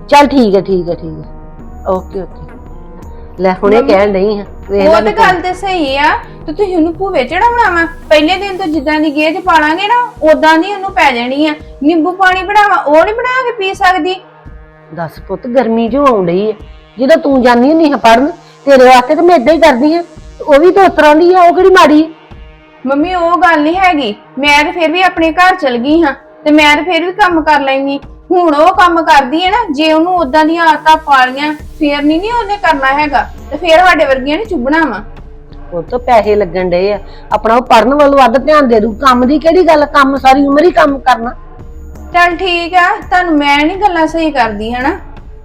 ਚੱਲ ਠੀਕ ਹੈ ਠੀਕ ਹੈ ਠੀਕ ਹੈ ਓਕੇ ਓਕੇ। ਲੈ ਹੁਣੇ ਕਹਿਣ ਨਹੀਂ ਆ ਵੇਖ ਉਹ ਤੇ ਗੱਲ ਤੇ ਸਹੀ ਆ ਤੇ ਤੁਸੀਂ ਉਹਨੂੰ ਭੂਵੇ ਚੜਾਉਣਾ ਵਾ ਪਹਿਲੇ ਦਿਨ ਤੋਂ ਜਿੱਦਾਂ ਦੀ ਗੇਜ ਪਾਲਾਂਗੇ ਨਾ ਉਦਾਂ ਦੀ ਉਹਨੂੰ ਪੈ ਜਾਣੀ ਆ। ਨਿੰਬੂ ਪਾਣੀ ਬਣਾਵਾ ਉਹ ਨਹੀਂ ਬਣਾ ਕੇ ਪੀ ਸਕਦੀ। ਦੱਸ ਪੁੱਤ ਗਰਮੀ ਜੋ ਆਉਣ ਡਈ ਹੈ ਜਦੋਂ ਤੂੰ ਜਾਨੀ ਨਹੀਂ ਹੈ ਪੜਨ ਤੇਰੇ ਵਾਸਤੇ ਤਾਂ ਮੈਂ ਇਦਾਂ ਹੀ ਕਰਦੀ ਆ ਉਹ ਵੀ ਤਾਂ ਉਸ ਤਰ੍ਹਾਂ ਦੀ ਆ ਉਹ ਕਿਹੜੀ ਮਾੜੀ? ਮੰਮੀ ਉਹ ਗੱਲ ਨਹੀਂ ਹੈਗੀ। ਮੈਂ ਤੇ ਫਿਰ ਵੀ ਆਪਣੇ ਘਰ ਚਲ ਗਈ ਹਾਂ ਤੇ ਮੈਂ ਤੇ ਫਿਰ ਵੀ ਕੰਮ ਕਰ ਲੈਂਗੀ ਹੁਣ ਉਹ ਕੰਮ ਕਰਦੀ ਹੈ ਨਾ ਜੇ ਉਹਨੂੰ ਉਦਾਂ ਦੀਆਂ ਆਦਤਾਂ ਪਾਲੀਆਂ ਫੇਰ ਨਹੀਂ ਨਹੀਂ ਉਹਨੇ ਕਰਨਾ ਹੈਗਾ। ਤੇ ਫੇਰ ਸਾਡੇ ਵਰਗੀਆਂ ਨੇ ਚੁੱਭਣਾ ਵਾ। ਉਹ ਤੋਂ ਪੈਸੇ ਲੱਗਣ ਡਏ ਆ। ਆਪਣਾ ਉਹ ਪੜਨ ਵੱਲ ਵੱਧ ਧਿਆਨ ਦੇ ਦੂ। ਕੰਮ ਦੀ ਕਿਹੜੀ ਗੱਲ ਕੰਮ ਸਾਰੀ ਉਮਰ ਹੀ ਕੰਮ ਕਰਨਾ। ਚੱਲ ਠੀਕ ਆ ਤੁਹਾਨੂੰ ਮੈਂ ਨਹੀਂ ਗੱਲਾਂ ਸਹੀ ਕਰਦੀ ਹਨਾ?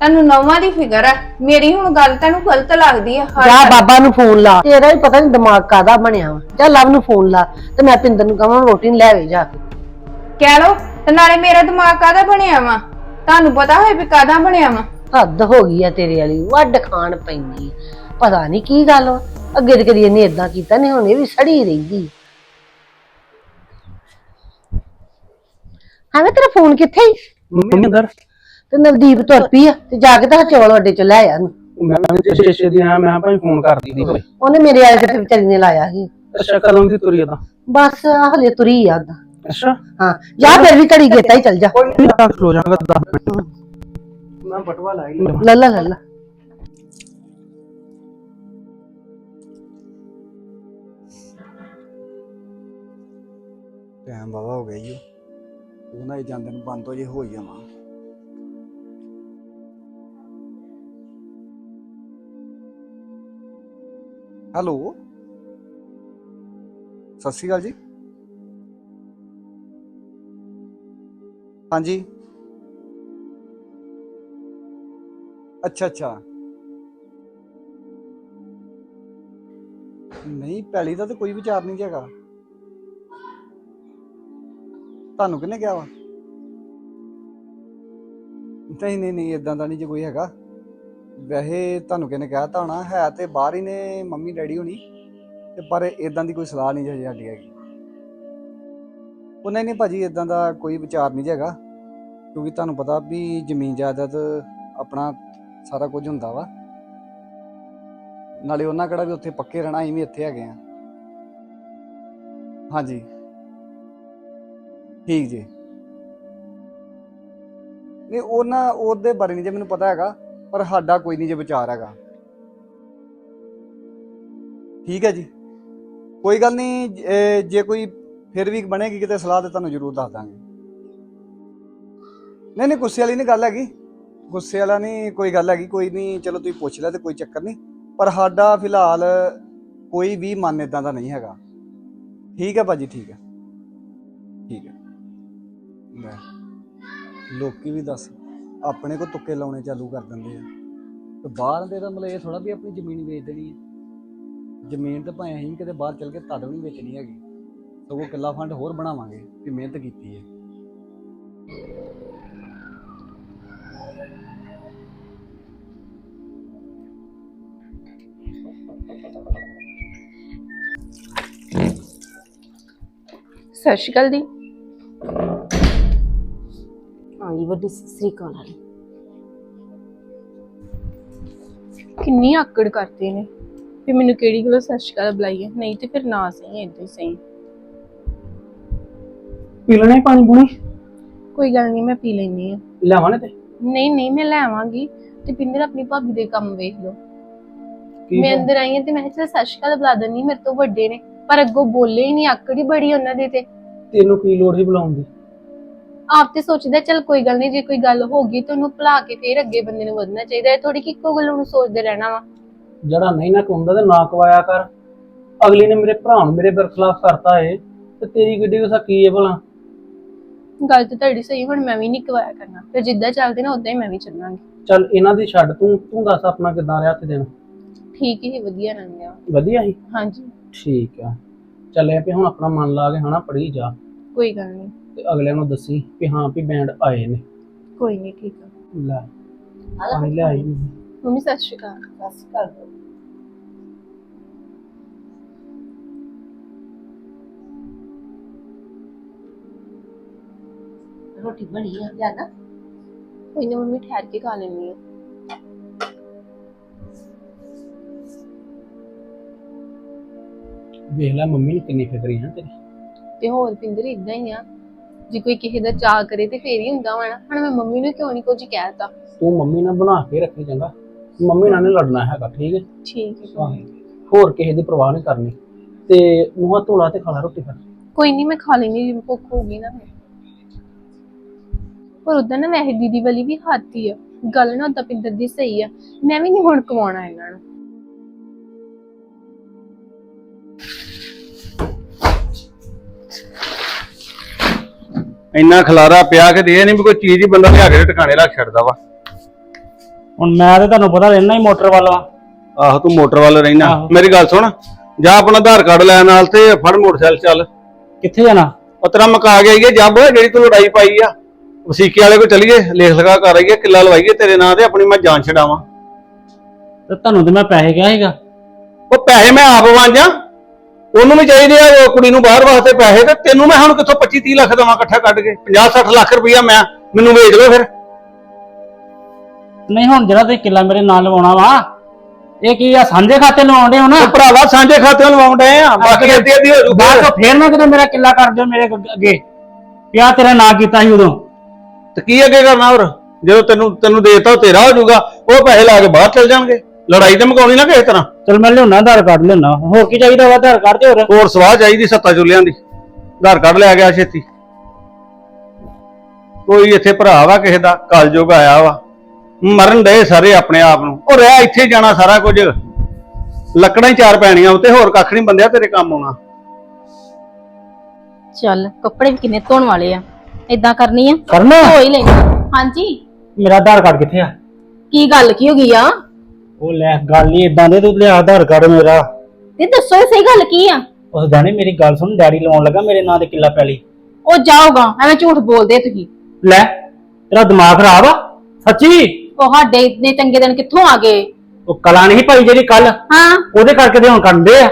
ਤੁਹਾਨੂੰ ਨਵਾਂ ਦੀ ਫਿਕਰ ਆ। ਮੇਰੀ ਹੁਣ ਗੱਲ ਤੁਹਾਨੂੰ ਗਲਤ ਲੱਗਦੀ ਆ। ਹਰ ਜਾ। ਬਾਬਾ ਨੂੰ ਫੋਨ ਲਾ। ਤੇਰਾ ਹੀ ਪਤਾ ਨਹੀਂ ਦਿਮਾਗ ਕਾਦਾ ਬਣਿਆ ਵਾ। ਜਾ ਲਵ ਨੂੰ ਫੋਨ ਲਾ ਤੇ ਮੈਂ ਪਿੰਦਰ ਨੂੰ ਕਹਾਂ ਰੋਟੀ ਨੂੰ ਲੈ ਆਵੇ ਜਾ ਕੇ। ਕਹਿ ਲਓ ਤੇ ਨਾਲੇ ਮੇਰਾ ਦਿਮਾਗ ਕਾਹਦਾ ਬਣਿਆ ਵਾ? ਤੁਹਾਨੂੰ ਪਤਾ ਹੋਏ ਵੀ ਕਾਹਦਾ ਬਣਿਆ ਵਾ? ਹੱਦ ਹੋ ਗਈ ਆ ਤੇਰੇ ਵਾਲੀ। ਵੱਡ ਖਾਣ ਪੈਂਦੀ ਆ। ਪਤਾ ਨਹੀਂ ਕੀ ਗੱਲ ਵਾ। ਅੱਗੇ ਤੇ ਕਦੀ ਇਹਨੇ ਇਦਾਂ ਕੀਤਾ ਨਹੀਂ ਹੁਣ ਇਹ ਵੀ ਸੜੀ ਰਹਿੰਦੀ ਹਾਂ ਤੇਰਾ ਫੋਨ ਕਿੱਥੇ ਈ? ਮੰਮੀ ਅੰਦਰ। ਤੇ ਨਵਦੀਪ ਤੁਰ ਪਈ ਆ ਤੇ ਜਾ ਕੇ ਤਾਂ ਚੌਲ ਅੱਡੇ ਚ ਲੈ ਆ ਇਹਨੂੰ। ਮੈਂ ਮੈਂ ਸ਼ੇਸ਼ੇ ਦੀ ਆ ਮੈਂ ਭਾਈ ਫੋਨ ਕਰਦੀ ਦੀ ਕੋਈ। ਉਹਨੇ ਮੇਰੇ ਵਾਲੇ ਤੇ ਵਿਚਾਰੀ ਨੇ ਲਾਇਆ ਸੀ। ਅੱਛਾ ਕਦੋਂ ਦੀ ਤੁਰੀ ਤਾਂ? ਬਸ ਆਹ ਹਲੇ ਤੁਰੀ ਆ ਓਦਾਂ। ਅੱਛਾ। ਹਾਂ ਜਾ ਫਿਰ ਵੀ ਘੜੀ ਗੇਤਾ ਹੀ ਚੱਲ ਜਾ। ਕੋਈ ਨਹੀਂ ਤਾਂ ਖਲੋ ਜਾਗਾ 10 ਮਿੰਟ। ਮੈਂ ਬਟਵਾ ਲਾਈ ਲੱਲਾ ਲੱਲਾ ਟਾਈਮ ਬਾਵਾ ਹੋ ਗਿਆ ਓ। ਉਹਨਾਂ ਹੀ ਜਾਂਦੇ ਨੂੰ ਬੰਦ ਹੋ ਜੇ ਹੀ ਜਾਵਾਂ। ਹੈਲੋ। ਸਤਿ ਸ਼੍ਰੀ ਅਕਾਲ ਜੀ। ਹਾਂਜੀ। ਅੱਛਾ ਅੱਛਾ। ਨਹੀਂ ਪੈਲੀ ਦਾ ਤਾਂ ਕੋਈ ਵਿਚਾਰ ਨਹੀਂ ਹੈਗਾ। ਤੁਹਾਨੂੰ ਕਿਹਨੇ ਕਿਹਾ ਵਾ? ਨਹੀਂ ਨਹੀਂ ਨਹੀਂ ਇਦਾਂ ਦਾ ਨਹੀਂ ਜੇ ਕੋਈ ਹੈਗਾ। ਵੈਸੇ ਤੁਹਾਨੂੰ ਕਿਹਨੇ ਕਿਹਾ ਤਾਂ ਹੋਣਾ, ਹੈ ਤੇ ਬਾਹਰ ਹੀ ਨੇ ਮੰਮੀ, ਡੈਡੀ ਹੋਣੀ, ਤੇ ਪਰ ਇਦਾਂ ਦੀ ਕੋਈ ਸਲਾਹ ਨਹੀਂ ਜੇ ਸਾਡੀ ਹੈਗੀ। ਉਹ ਨਹੀਂ ਨਹੀਂ ਭਾਜੀ ਇਦਾਂ ਦਾ ਕੋਈ ਵਿਚਾਰ ਨਹੀਂ ਹੈਗਾ, ਕਿਉਂਕਿ ਤੁਹਾਨੂੰ ਪਤਾ ਵੀ ਜ਼ਮੀਨ ਜਾਇਦਾਦ ਆਪਣਾ ਸਾਰਾ ਕੁਝ ਹੁੰਦਾ ਵਾ। ਨਾਲੇ ਉਹਨਾਂ ਕਿਹੜਾ ਵੀ ਉੱਥੇ ਪੱਕੇ ਰਹਿਣਾ, ਅਸੀਂ ਵੀ ਇੱਥੇ ਹੈਗੇ ਆ ਹਾਂਜੀ। ਠੀਕ ਜੀ। ਨਹੀਂ, ਉਹਨਾਂ, ਉਹਦੇ ਬਾਰੇ ਨਹੀਂ ਜੇ ਮੈਨੂੰ ਪਤਾ ਹੈਗਾ। ਪਰ ਸਾਡਾ ਕੋਈ ਨਹੀਂ ਜੇ ਵਿਚਾਰ ਹੈਗਾ। ਠੀਕ ਹੈ ਜੀ। ਕੋਈ ਗੱਲ ਨਹੀਂ, ਜੇ ਕੋਈ ਫਿਰ ਵੀ ਬਣੇਗੀ ਕਿਤੇ ਸਲਾਹ ਤੇ ਤੁਹਾਨੂੰ ਜ਼ਰੂਰ ਦੱਸ ਦਾਂਗੇ। ਨਹੀਂ ਨਹੀਂ, ਗੁੱਸੇ ਵਾਲੀ ਨਹੀਂ ਗੱਲ ਹੈਗੀ। ਗੁੱਸੇ ਵਾਲਾ ਨਹੀਂ, ਕੋਈ ਗੱਲ ਹੈਗੀ, ਕੋਈ ਨਹੀਂ, ਚਲੋ ਤੁਸੀਂ ਪੁੱਛ ਲਿਆ ਤੇ ਕੋਈ ਚੱਕਰ ਨਹੀਂ। ਪਰ ਸਾਡਾ ਫਿਲਹਾਲ ਕੋਈ ਵੀ ਮਨ ਇਦਾਂ ਦਾ ਨਹੀਂ ਹੈਗਾ। ਠੀਕ ਹੈ ਭਾਜੀ, ਠੀਕ ਹੈ। ਠੀਕ ਹੈ। ਲੈ ਲੋਕੀ ਵੀ ਦੱਸ ਆਪਣੇ ਕੋ ਤੁੱਕੇ ਲਾਉਣੇ ਚਾਲੂ ਕਰ ਦਿੰਦੇ ਆ। ਤੇ ਬਾਹਰ ਦੇ ਤਾਂ ਮਤਲਬ ਇਹ ਥੋੜਾ ਵੀ ਆਪਣੀ ਜ਼ਮੀਨ ਵੇਚ ਦੇਣੀ ਹੈ ਜ਼ਮੀਨ ਤਾਂ ਭਾਵੇਂ ਅਸੀਂ ਕਿਤੇ ਬਾਹਰ ਚੱਲ ਕੇ ਤਦ ਵੀ ਵੇਚਣੀ ਹੈਗੀ। ਸਗੋਂ ਕਿੱਲਾ ਫੰਡ ਹੋਰ ਬਣਾਵਾਂਗੇ ਵੀ ਮਿਹਨਤ ਕੀਤੀ ਹੈ। ਸਤਿ ਸ਼੍ਰੀ ਅਕਾਲ ਦੀ ਜੀ ਵੱਡੀ ਸ੍ਰੀ ਅਕਾਲ ਵਾਲੀ ਕਿੰਨੀ ਆਕੜ ਕਰਦੇ ਨੇ। ਵੀ ਮੈਨੂੰ ਕਿਹੜੀ ਗੱਲੋਂ ਸਤਿ ਸ਼੍ਰੀ ਅਕਾਲ ਬੁਲਾਈਏ। ਨਹੀਂ ਤੇ ਫਿਰ ਨਾ ਸਹੀ ਏਦਾਂ ਹੀ ਸਹੀ। ਪੀ ਲੈਣੇ ਪਾਣੀ ਪੂਣੀ? ਕੋਈ ਗੱਲ ਨਹੀਂ ਮੈਂ ਪੀ ਲੈਣੀ ਆ ਲਿਆਵਾਂ ਨੇ ਤੇ? ਨਹੀਂ ਨਹੀਂ ਮੈਂ ਲੈ ਆਵਾਂਗੀ ਤੇ ਪਿੰਦਰ ਆਪਣੀ ਭਾਬੀ ਦੇ ਕੰਮ ਵੇਖ ਲਓ। ਮੈਂ ਅੰਦਰ ਆਈ ਹਾਂ ਤੇ ਮੈਂ ਕਿਹਾ ਸਤਿ ਸ਼੍ਰੀ ਅਕਾਲ ਬੁਲਾ ਦਿੰਦੀ ਮੇਰੇ ਤੋਂ ਵੱਡੇ ਨੇ। ਪਰ ਅੱਗੋਂ ਬੋਲੇ ਹੀ ਨਹੀਂ ਆਕੜ ਹੀ ਬੜੀ ਉਹਨਾਂ ਦੇ ਤੇ। ਤੈਨੂੰ ਕੀ ਲੋੜ ਸੀ ਬੁਲਾਉਣ ਦੀ? ਆਪ ਤੇ ਸੋਚਦਾ ਚੱਲ ਕੋਈ ਗੱਲ ਨਹੀਂ ਜੇ ਕੋਈ ਗੱਲ ਹੋ ਗਈ ਤਾਂ ਉਹਨੂੰ ਭੁਲਾ ਕੇ ਫੇਰ ਅੱਗੇ ਬੰਦੇ ਨੂੰ ਵਧਣਾ ਚਾਹੀਦਾ। ਹੈ ਥੋੜੀ ਕਿ ਇੱਕੋ ਗੱਲ ਨੂੰ ਸੋਚਦੇ ਰਹਿਣਾ ਵਾ। ਜਿਹੜਾ ਨਹੀਂ ਨਾ ਕਹੁੰਦਾ ਤੇ ਨਾ ਕਵਾਇਆ ਕਰ। ਅਗਲੀ ਨੇ ਮੇਰੇ ਭਰਾ ਨੂੰ ਮੇਰੇ ਬਰਖਲਾਫ ਕਰਤਾ ਏ ਤੇ ਤੇਰੀ ਗੱਡੀ ਕੋ ਕੀ ਏ ਭਲਾ? ਗੱਲ ਤੇ ਤੁਹਾਡੀ ਸਹੀ ਹੁਣ ਮੈਂ ਵੀ ਨਹੀਂ ਕਵਾਇਆ ਕਰਨਾ। ਫਿਰ ਜਿੱਦਾਂ ਚੱਲਦੇ ਨਾ ਉਦਾਂ ਹੀ ਮੈਂ ਵੀ ਚੱਲਾਂਗੀ। ਚੱਲ ਇਹਨਾਂ ਦੀ ਛੱਡ ਤੂੰ ਤੂੰ ਦੱਸ ਆਪਣਾ ਕਿਦਾਂ ਰਿਹਾ ਤੇ ਦਿਨ ਠੀਕ ਹੀ ਵਧੀਆ ਲੰਘਿਆ ਵਧੀਆ ਸੀ ਹਾਂਜੀ। ਠੀਕ ਆ। ਚੱਲ ਵੀ ਹੁਣ ਆਪਣਾ ਮਨ ਲਾ ਕੇ ਹਨਾ ਪੜੀ ਜਾ। ਕੋਈ ਗੱਲ ਨਹੀਂ। ਤੇ ਅਗਲੇ ਨੂੰ ਦੱਸੀ ਕਿ ਹਾਂ ਵੀ ਬੈਂਡ ਆਏ ਨੇ। ਕੋਈ ਨਹੀਂ ਠੀਕ ਆ। ਲੈ ਪਾਣੀ ਲੈ ਆਈ ਨੀ। ਮੰਮੀ ਸਤਿ ਸ਼੍ਰੀ ਅਕਾਲ। ਬਸ ਕਰ ਦੋ ਰੋਟੀ ਬਣੀ ਆ ਲਿਆਦਾ ਕੋਈ ਨਾ ਮੰਮੀ ਠਹਿਰ ਕੇ ਖਾ ਲੈਣੀ ਆ। ਵੇਖ ਲੈ ਮੰਮੀ ਨੂੰ ਕਿੰਨੀ ਫਿਕਰੀ ਆ ਤੇਰੀ। ਤੇ ਹੋਰ ਪਿੰਦਰ ਇਦਾਂ ਹੀ ਆ। ਜੇ ਕੋਈ ਕਿਸੇ ਦਾ ਚਾਹ ਕਰੇ ਤੇ ਫੇਰ ਹੀ ਹੁੰਦਾ ਵਾ ਨਾ। ਹੁਣ ਮੈਂ ਮੰਮੀ ਨੂੰ ਕਿਉਂ ਨਹੀਂ ਕੁਝ ਕਹਿਤਾ? ਤੂੰ ਮੰਮੀ ਨਾਲ ਬਣਾ ਕੇ ਰੱਖੀ ਚੰਗਾ। ਮੰਮੀ ਨਾਲ ਨਹੀਂ ਲੜਨਾ ਹੈਗਾ ਠੀਕ ਹੈ? ਠੀਕ ਹੈ। ਆਹੋ। ਹੋਰ ਕਿਸੇ ਦੀ ਪਰਵਾਹ ਨਹੀਂ ਕਰਨੀ। ਤੇ ਮੂੰਹਾਂ ਧੋਲਾ ਤੇ ਖਾ ਲੈ ਰੋਟੀ ਫਿਰ। ਕੋਈ ਨਹੀਂ ਮੈਂ ਖਾ ਲੈਣੀ ਜੇ ਭੁੱਖ ਹੋਊਗੀ ਨਾ ਫਿਰ। ਪਰ ਉਦਾਂ ਨਾ ਵੈਸੇ ਦੀਦੀ ਵਾਲੀ ਵੀ ਹੱਥ ਹੀ ਆ। ਗੱਲ ਨਾ ਉਦਾਂ ਪਿੰਦਰ ਦੀ ਸਹੀ ਆ। ਮੈਂ ਵੀ ਨਹੀਂ ਹੁਣ ਕਵਾਉਣਾ ਇਹਨਾਂ ਨੂੰ। ਇੰਨਾ ਖਲਾਰਾ ਪਿਆ ਕਿ ਦੇ ਨਹੀਂ ਵੀ ਕੋਈ ਚੀਜ਼ ਹੀ ਬੰਦਾ ਲਿਆ ਕੇ ਟਿਕਾਣੇ ਰੱਖ ਛੱਡਦਾ ਵਾ। ਹੁਣ ਮੈਂ ਤੇ ਤੁਹਾਨੂੰ ਪਤਾ ਰਹਿਣਾ ਹੀ ਮੋਟਰ ਵੱਲ ਆ ਆਹੋ ਤੂੰ ਮੋਟਰ ਵੱਲ ਰਹਿਣਾ। ਮੇਰੀ ਗੱਲ ਸੁਣ ਜਾ ਆਪਣਾ ਆਧਾਰ ਕਾਰਡ ਲੈ ਨਾਲ ਤੇ ਫੜ ਮੋਟਰਸਾਈਕਲ ਚੱਲ। ਕਿੱਥੇ ਜਾਣਾ? ਉਹ ਤੇਰਾ ਮਕਾ ਗਿਆ ਇਹ ਜੱਬ ਜਿਹੜੀ ਤੂੰ ਲੜਾਈ ਪਾਈ ਆ। ਵਸੀਕੇ ਵਾਲੇ ਕੋ ਚਲੀਏ ਲੇਖ ਲਗਾ ਕਰ ਆਈਏ ਕਿੱਲਾ ਲਵਾਈਏ ਤੇਰੇ ਨਾਂ ਤੇ ਆਪਣੀ ਮੈਂ ਜਾਨ ਛਡਾਵਾਂ। ਤੇ ਤੁਹਾਨੂੰ ਤੇ ਮੈਂ ਪੈਸੇ ਕਿਹਾ ਸੀਗਾ। ਉਹ ਪੈਸੇ ਮੈਂ ਆਪ ਵਾਂਜਾਂ ਉਹਨੂੰ ਵੀ ਚਾਹੀਦੇ ਆ ਉਹ ਕੁੜੀ ਨੂੰ ਬਾਹਰ ਵਾਸਤੇ ਪੈਸੇ ਤੇ ਤੈਨੂੰ ਮੈਂ ਹੁਣ ਕਿੱਥੋਂ 25 30 ਲੱਖ ਦੇਵਾਂ ਇਕੱਠਾ ਕੱਢ ਕੇ? 50 60 ਲੱਖ ਰੁਪਈਆ ਮੈਂ ਮੈਨੂੰ ਵੇਚ ਲਓ ਫਿਰ। ਨਹੀਂ ਹੁਣ ਜਿਹੜਾ ਤੁਸੀਂ ਕਿੱਲਾ ਮੇਰੇ ਨਾਲ ਲਵਾਉਣਾ ਵਾ ਇਹ ਕੀ ਆ ਸਾਂਝੇ ਖਾਤੇ ਲਵਾਉਂਦੇ ਹੋ ਨਾ? ਭਰਾਵਾ ਸਾਂਝੇ ਖਾਤਿਆਂ ਲਵਾਉਣ ਡਏ ਆ। ਬਾਕੀ ਅੱਧੀ ਅੱਧੀ ਹੋ ਜੂ ਬਾਅਦ ਚੋਂ ਫੇਰ ਨਾ ਕਿਤੇ ਮੇਰਾ ਕਿੱਲਾ ਕਰ ਦਿਓ ਮੇਰੇ ਅੱਗ- ਅੱਗੇ। ਪਿਆ ਤੇਰਾ ਨਾਂ ਕੀਤਾ ਸੀ ਉਦੋਂ। ਤੇ ਕੀ ਅੱਗੇ ਕਰਨਾ ਹੋਰ? ਜਦੋਂ ਤੈਨੂੰ ਤੈਨੂੰ ਦੇਤਾ ਉਹ ਤੇਰਾ ਹੋ ਜਾਊਗਾ ਉਹ ਪੈਸੇ ਲਾ ਕੇ ਬਾਹਰ ਚਲ ਜਾਣਗੇ। ਲੜਾਈ ਤੇ ਮੁਕਾਉਣੀ ਨਾ ਕਿਸੇ ਤਰ੍ਹਾਂ। ਚਲ ਮੈਂ ਲਿਆਉਣਾ ਆਧਾਰ ਕਾਰਡ ਲਿਆਉਣਾ। ਹੋਰ ਕੀ ਚਾਹੀਦਾ ਵਾ ਆਧਾਰ ਕਾਰਡ ਤੇ ਹੋਰ? ਹੋਰ ਸਵਾਹ ਚਾਹੀਦੀ ਸੱਤਾ ਚੁੱਲਿਆਂ ਦੀ। ਆਧਾਰ ਕਾਰਡ ਲਿਆ ਗਿਆ ਛੇਤੀ। ਕੋਈ ਇੱਥੇ ਭਰਾ ਵਾ ਕਿਸੇ ਦਾ ਕਲਯੁਗ ਆਇਆ ਵਾ। ਮਰਨ ਡਏ ਸਾਰੇ ਆਪਣੇ ਆਪ ਨੂੰ। ਉਹ ਰਹਿ ਇੱਥੇ ਜਾਣਾ ਸਾਰਾ ਕੁਝ। ਲੱਕੜਾਂ ਹੀ ਚਾਰ ਪੈਣੀਆਂ ਉੱਤੇ ਹੋਰ ਕੱਖ ਨਹੀਂ ਬੰਦਿਆ ਤੇਰੇ ਕੰਮ ਆਉਣਾ। ਚੱਲ ਕੱਪੜੇ ਵੀ ਕਿੰਨੇ ਧੋਣ ਵਾਲੇ ਆ। ਇਦਾਂ ਕਰਨੀ ਆ? ਕਰਨਾ? ਧੋ ਹੀ ਲੈਣੀ ਹਾਂਜੀ। ਮੇਰਾ ਆਧਾਰ ਕਾਰਡ ਕਿੱਥੇ ਆ? ਕੀ ਗੱਲ ਕੀ ਹੋ ਗਈ ਆ? ਉਹ ਲੈ ਗੱਲ ਨਹੀਂ ਇਦਾਂ ਦੇ ਤੂੰ ਲਿਆ ਆਧਾਰ ਕਾਰਡ ਮੇਰਾ। ਤੇ ਦੱਸੋ ਇਹ ਸਹੀ ਗੱਲ ਕੀ ਆ? ਉਸ ਦਾਣੇ ਮੇਰੀ ਗੱਲ ਸੁਣ ਡੈਡੀ ਲਾਉਣ ਲੱਗਾ ਮੇਰੇ ਨਾਂ ਤੇ ਕਿੱਲਾ ਪੈਲੀ। ਉਹ ਜਾਓਗਾ ਐਵੇਂ ਝੂਠ ਬੋਲਦੇ ਤੁਸੀਂ। ਲੈ ਤੇਰਾ ਦਿਮਾਗ ਖਰਾਬ ਆ? ਸੱਚੀ? ਉਹ ਸਾਡੇ ਇਤਨੇ ਚੰਗੇ ਦਿਨ ਕਿੱਥੋਂ ਆ ਗਏ? ਉਹ ਕਲਾ ਨਹੀਂ ਪਾਈ ਜਿਹੜੀ ਕੱਲ ਹਾਂ। ਉਹਦੇ ਕਰਕੇ ਤੇ ਹੁਣ ਕਰਦੇ ਆ।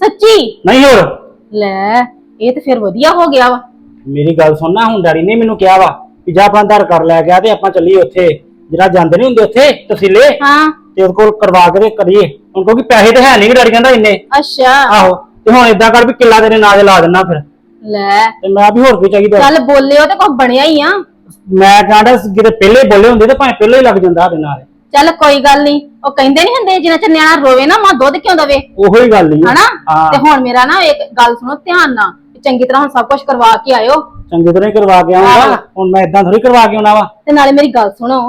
ਸੱਚੀ? ਨਹੀਂ ਹੋਰ। ਲੈ ਇਹ ਤੇ ਫਿਰ ਵਧੀਆ ਹੋ ਗਿਆ ਵਾ। ਮੇਰੀ ਗੱਲ ਸੁਣਨਾ ਹੁਣ ਡੈਡੀ ਨੇ ਮੈਨੂੰ ਕਿਹਾ ਵਾ ਕਿ ਜਾ ਆਪਣਾ ਆਧਾਰ ਕਾਰਡ ਲੈ ਗਿਆ ਤੇ ਆਪਾਂ ਚੱਲੀਏ ਉੱਥੇ। ਜਿਹੜਾ ਜਾਂਦੇ ਨਹੀਂ ਹੁੰਦੇ ਉੱਥੇ ਤਹਿਸੀਲੇ ਹਾਂ। ਤੇ ਉਹਦੇ ਕੋਲ ਕਰਵਾ ਕੇ ਤੇ ਕਰੀਏ। ਹੁਣ ਕਿਉਂਕਿ ਪੈਸੇ ਤੇ ਹੈ ਨਹੀਂ ਡੈਡੀ ਕਹਿੰਦਾ ਇੰਨੇ। ਅੱਛਾ। ਆਹੋ ਤੇ ਹੁਣ ਇਦਾਂ ਕਰ ਵੀ ਕਿੱਲਾ ਤੇਰੇ ਨਾਂ ਤੇ ਲਾ ਦਿੰਨਾ ਫਿਰ। ਲੈ। ਤੇ ਮੈਂ ਵੀ ਹੋਰ ਕੀ ਚਾਹੀਦਾ। ਚੱਲ ਬੋਲਿਓ ਤੇ ਕੁਝ ਬਣਿਆ ਹੀ ਆ। ਮੈਂ ਕਹਿੰਦਾ ਕਿਤੇ ਪਹਿਲੇ ਬੋਲੇ ਹੁੰਦੇ ਤੇ ਭਾਵੇਂ ਪਹਿਲੇ ਹੀ ਲੱਗ ਜਾਂਦਾ ਸਾਡੇ ਨਾਲ। ਚੱਲ ਕੋਈ ਗੱਲ ਨਹੀਂ ਉਹ ਕਹਿੰਦੇ ਨਹੀਂ ਹੁੰਦੇ ਜਿੰਨਾ ਚਿਰ ਨਿਆਣਾ ਰੋਵੇ ਨਾ ਮਾਂ ਦੁੱਧ ਕਿਉਂ ਦਵੇ? ਉਹੋ ਹੀ ਗੱਲ ਹੀ ਆ। ਹਨਾ? ਹਾਂ। ਤੇ ਹੁਣ ਮੇਰਾ ਨਾ ਇੱਕ ਗੱਲ ਸੁਣੋ ਧਿਆਨ ਨਾਲ। ਵੀ ਚੰਗੀ ਤਰ੍ਹਾਂ ਹੁਣ ਸਭ ਕੁਝ ਕਰਵਾ ਕੇ ਆਇਓ। ਚੰਗੀ ਤਰ੍ਹਾਂ ਹੀ ਕਰਵਾ ਕੇ ਆਉਂਗਾ। ਆਹੋ। ਹੁਣ ਮੈਂ ਇਦਾਂ ਥੋੜੀ ਕਰਵਾ ਕੇ ਆਉਣਾ ਵਾ। ਤੇ ਨਾਲੇ ਮੇਰੀ ਗੱਲ ਸੁਣੋ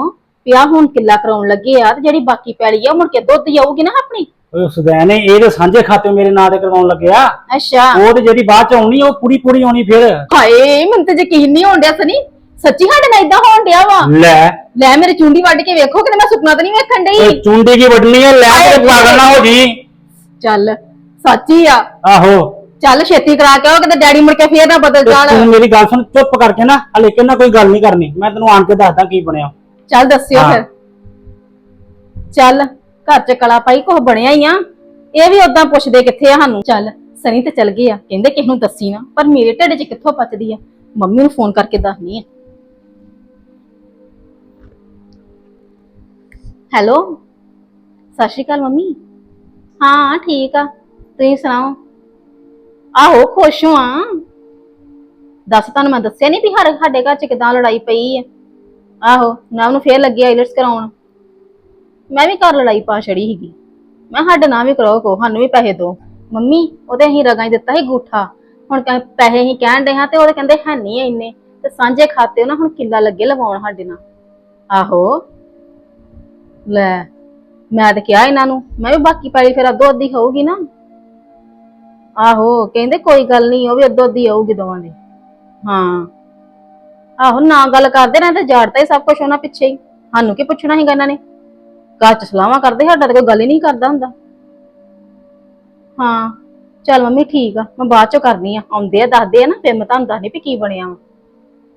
ਵੀ ਆਹ ਹੁਣ ਕਿੱਲਾ ਕਰਾਉਣ ਲੱਗੇ ਆ ਤੇ ਜਿਹੜੀ ਬਾਕੀ ਪੈਲੀ ਆ ਉਹ ਮੁੜ ਕੇ ਦੁੱਧ ਜਾਊਗੀ ਨਾ ਆਪਣੀ। ਉਹ ਸੁਦੈਨ ਨੇ ਇਹ ਤੇ ਸਾਂਝੇ ਖਾਤੇ ਮੇਰੇ ਨਾਂ ਤੇ ਕਰਵਾਉਣ ਲੱਗਿਆ ਅੱਛਾ। ਉਹ ਤੇ ਜਿਹੜੀ ਬਾਅਦ ਚ ਆਉਣੀ ਉਹ ਪੂਰੀ ਪੂਰੀ ਆਉਣੀ ਫਿਰ। ਹਾਏ ਮੈਨੂੰ ਤੇ ਯਕੀਨ ਨਹੀਂ ਹੋਣ ਡਿਆ ਸਨੀ। ਸੱਚੀ ਸਾਡੇ ਨਾਲ ਇਦਾਂ ਹੋਣ ਡਿਆ ਵਾ? ਲੈ। ਲੈ ਮੇਰੇ ਚੁੰਡੀ ਵੱਢ ਕੇ ਵੇਖੋ ਕਿਤੇ ਮੈਂ ਸੁਪਨਾ ਤਾਂ ਨਹੀਂ ਵੇਖਣ ਡਈ। ਚੁੰਡੀ ਕੀ ਵੱਢਣੀ ਹੈ ਲੈ ਕੇ ਪਾਗਲ ਨਾ ਹੋ ਜੀ। ਚੱਲ ਸੱਚੀ ਆ। ਆਹੋ। ਚੱਲ ਛੇਤੀ ਕਰਾ ਕੇ ਆਓ ਕਿਤੇ ਡੈਡੀ ਮੁੜ ਕੇ ਫੇਰ ਨਾ ਬਦਲ ਤੇ ਜਾਣ। ਤੂੰ ਮੇਰੀ ਗੱਲ ਸੁਣ ਚੁੱਪ ਕਰਕੇ ਨਾ ਹਲੇ ਕਿੰਨਾ ਕੋਈ ਗੱਲ ਨਹੀਂ ਕਰਨੀ। ਮੈਂ ਤੈਨੂੰ ਆਣ ਕੇ ਦੱਸਦਾ ਕੀ ਬਣਿਆ। ਚੱਲ ਦੱਸਿਓ ਹਾਂ। ਫਿਰ। ਚੱਲ ਘਰ ਚ ਕਲਾ ਪਾਈ ਕੁਛ ਬਣਿਆ ਹੀ ਆ। ਇਹ ਵੀ ਉਦਾਂ ਪੁੱਛਦੇ ਕਿੱਥੇ ਆ ਸਾਨੂੰ। ਚੱਲ ਸਨੀ ਤੇ ਚੱਲ ਗਏ ਆ। ਕਹਿੰਦੇ ਕਿਸ ਨੂੰ ਦੱਸੀ ਨਾ ਪਰ ਮੇਰੇ ਢਿੱਡ 'ਚ ਕਿੱਥੋਂ ਪਚਦੀ ਆ? ਮੰਮੀ ਨੂੰ ਫੋਨ ਕਰਕੇ ਦੱਸਣੀ ਆ। ਹੈਲੋ? ਸਤਿ ਸ਼੍ਰੀ ਅਕਾਲ ਮੰਮੀ। ਹਾਂ ਠੀਕ ਆ। ਤੁਸੀਂ ਸੁਣਾਓ? ਆਹੋ ਖੁਸ਼ ਹਾਂ। ਦੱਸ ਤੁਹਾਨੂੰ ਮੈਂ ਦੱਸਿਆ ਨਹੀਂ ਵੀ ਹਰ ਸਾਡੇ ਘਰ 'ਚ ਕਿਦਾਂ ਲੜਾਈ ਪਈ ਆ? ਆਹੋ ਨਾ ਉਹਨੂੰ ਫੇਰ ਲੱਗੀ ਆਈਲਟਸ ਕਰਾਉਣ। ਮੈਂ ਵੀ ਘਰ ਲੜਾਈ ਪਾ ਛੜੀ ਸੀਗੀ। ਮੈਂ ਸਾਡੇ ਨਾਲ ਵੀ ਕਰਾਓ ਕੋ ਸਾਨੂੰ ਵੀ ਪੈਸੇ ਦਿਓ। ਮੰਮੀ ਉਹਦੇ ਅਸੀਂ ਰਗਾਂ 'ਚ ਦਿੱਤਾ ਸੀ ਗੂਠਾ। ਹੁਣ ਕਹਿ ਪੈਸੇ ਅਸੀਂ ਕਹਿਣ ਦੇ ਹਾਂ ਤੇ ਉਹਦੇ ਕਹਿੰਦੇ ਹੈ ਨਹੀਂ ਇੰਨੇ। ਤੇ ਸਾਂਝੇ ਖਾਤੇ ਉਹਨਾਂ ਹੁਣ ਕਿੱਲਾ ਲੱਗੇ ਲਵਾਉਣ ਸਾਡੇ ਨਾਲ। ਆਹੋ। ਲੈ, ਮੈਂ ਤਾਂ ਕਿਹਾ ਇਹਨਾਂ ਨੂੰ, ਮੈਂ ਵੀ ਬਾਕੀ ਪੈਲੀ ਫਿਰ ਅੱਧੋ ਅੱਧੀ ਹੋਊਗੀ ਨਾ। ਆਹੋ, ਕਹਿੰਦੇ ਕੋਈ ਗੱਲ ਨਹੀਂ, ਉਹ ਵੀ ਅੱਧੋ ਅੱਧੀ ਆਊਗੀ ਦੋਵਾਂ ਦੀ। ਹਾਂ। ਆਹੋ ਨਾ ਗੱਲ ਕਰਦੇ, ਨਾ ਤੇ ਜਾੜਤਾ ਹੀ ਸਭ ਕੁਝ ਉਹਨਾਂ ਪਿੱਛੇ ਹੀ। ਸਾਨੂੰ ਕੀ ਪੁੱਛਣਾ ਸੀਗਾ ਇਹਨਾਂ ਨੇ? ਘਰ ਚ ਸਲਾਹਾਂ ਕਰਦੇ, ਸਾਡਾ ਤਾਂ ਕੋਈ ਗੱਲ ਹੀ ਨਹੀਂ ਕਰਦਾ ਹੁੰਦਾ। ਹਾਂ, ਚੱਲ ਮੰਮੀ ਠੀਕ ਆ, ਮੈਂ ਬਾਅਦ ਚੋਂ ਕਰਨੀ ਆ। ਆਉਂਦੇ ਆ, ਦੱਸਦੇ ਆ ਨਾ, ਫਿਰ ਮੈਂ ਤੁਹਾਨੂੰ ਦੱਸਦੀ ਵੀ ਕੀ ਬਣਿਆ ਵਾ।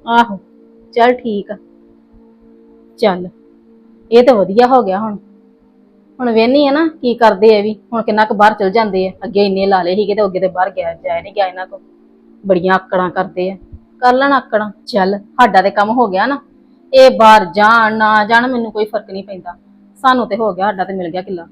ਆਹੋ, ਚੱਲ ਠੀਕ ਆ। ਚੱਲ, ਇਹ ਤਾਂ ਵਧੀਆ ਹੋ ਗਿਆ ਹੁਣ। ਹੁਣ ਵੇਹਨੀ ਆ ਨਾ, ਕੀ ਕਰਦੇ ਆ ਵੀ। ਹੁਣ ਕਿੰਨਾ ਕੁ ਬਾਹਰ ਚਲ ਜਾਂਦੇ ਆ। ਅੱਗੇ ਇੰਨੇ ਲਾ ਲਏ ਸੀਗੇ ਤੇ ਅੱਗੇ ਤੇ ਬਾਹਰ ਗਿਆ, ਜਾਇਆ ਨਹੀਂ ਗਿਆ ਇਹਨਾਂ ਕੋ ਬੜੀਆਂ ਆਕੜਾਂ ਕਰਦੇ ਆ। ਕਰ ਲੈਣ ਆਕੜਾਂ। ਚੱਲ, ਸਾਡਾ ਤੇ ਕੰਮ ਹੋ ਗਿਆ ਨਾ। ਇਹ ਬਾਹਰ ਜਾਣ ਨਾ ਜਾਣ, ਮੈਨੂੰ ਕੋਈ ਫ਼ਰਕ ਨਹੀਂ ਪੈਂਦਾ। ਸਾਨੂੰ ਤੇ ਹੋ ਗਿਆ, ਸਾਡਾ ਤੇ ਮਿਲ ਗਿਆ ਕਿੱਲਾ।